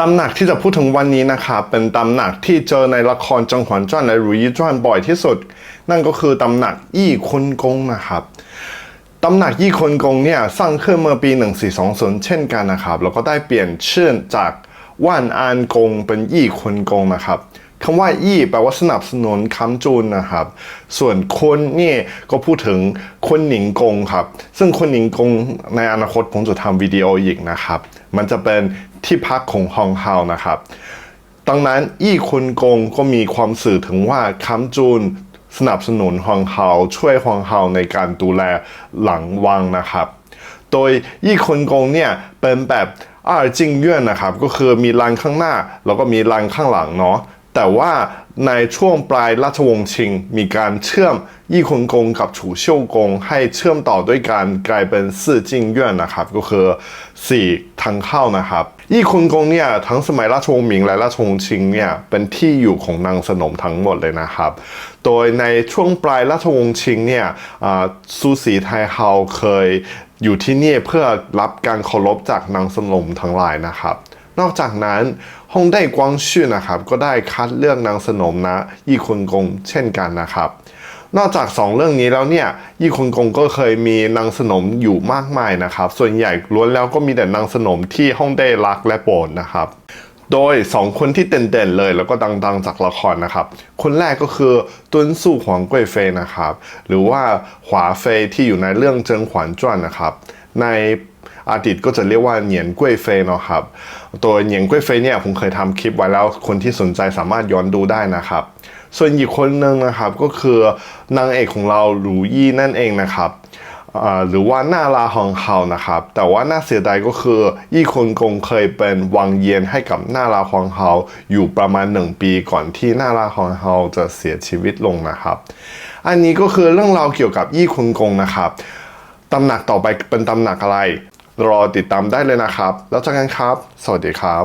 ตำหนักที่จะพูดถึงวันนี้นะครับเป็นตำหนักที่เจอในละครจงหวนจ้วนและหรุยจ้วนบ่อยที่สุด นั่นก็คือตำหนักอี้คุนกงนะครับตำหนักยี่คนกงเนี่ยสร้างขึ้นเมื่อปี 1420 เช่นกันนะครับแล้วก็ได้เปลี่ยนชื่อจากว่านอานกงเป็นยี่คนกงนะครับ คำว่ายี่แปลว่าสนับสนุนคำจูนนะครับ ส่วนคนนี่ก็พูดถึงคนหนิงกงครับ ซึ่งคนหนิงกงในอนาคตผมจะทำวิดีโออีกนะครับ มันจะเป็นที่พักของฮองเฮานะครับ ดังนั้นอี้คุณกงก็มีความสื่อถึงว่าคัมจูนสนับสนุนฮวงเฮาช่วยฮวงเฮาในการดูแลหลังวังนะครับ โดยยี่คุณกงเนี่ยเป็นแบบอาจิงเยื่อนนะครับ ก็คือมีลังข้างหน้า แล้วก็มีลังข้างหลังเนาะ แต่ว่าในช่วงปลายราชวงศ์ชิง มีการเชื่อมยี่คุนกงกับฉูเซี่ยวกง ให้เชื่อมต่อด้วยการกลายเป็นสี่จิงเยื่อนนะครับ ก็คือสี่ทางเข้านะครับยี่คุนกงเนี่ยทั้งสมัยราชวงศ์หมิงและราชวงศ์ชิงเนี่ยเป็นที่อยู่ของนางสนมทั้งหมดเลยนะครับ โดยในช่วงปลายราชวงศ์ชิงเนี่ยซูสีไทเฮาเคยอยู่ที่นี่เพื่อรับการเคารพจากนางสนมทั้งหลายนะครับ นอกจากนั้นฮ่องได้กวางชื่อนะครับก็ได้คัดเลือกนางสนมนะยี่คุนกงเช่นกันนะครับ นอกจาก 2 เรื่องนี้แล้วเนี่ยยี่คุนกงก็เคยมีนางสนมอยู่มากมายนะครับ ส่วนใหญ่ล้วนแล้วก็มีแต่นางสนมที่ฮ่องได้รักและโปรดนะครับโดย 2 คนที่เด่นๆเลยแล้วก็ดังๆจากละครนะครับ คนแรกก็คือตุนสู่หวงเกวยเฟยนะครับ หรือว่าหวาเฟยที่อยู่ในเรื่องเจิงขวานจ้วนนะครับ ใน อดีตก็จะเรียกว่าเหนียนกล้วยเฟยเนาะครับ ตัวเหนียนกล้วยเฟยเนี่ยผมเคยทำคลิปไว้แล้วคนที่สนใจสามารถย้อนดูได้นะครับ ส่วนอีกคนหนึ่งนะครับก็คือนางเอกของเราหรูยี่นั่นเองนะครับหรือว่าหน้าลาฮองเฮานะครับ แต่ว่าน่าเสียดายก็คือยี่คนกงเคยเป็นวังเยียนให้กับหน้าลาฮองเฮาอยู่ประมาณหนึ่งปีก่อนที่หน้าลาฮองเฮาจะเสียชีวิตลงนะครับ อันนี้ก็คือเรื่องราวเกี่ยวกับยี่คนกงนะครับตำหนักต่อไปเป็นตำหนักอะไร รอติดตามได้เลยนะครับ แล้วเจอกันครับ สวัสดีครับ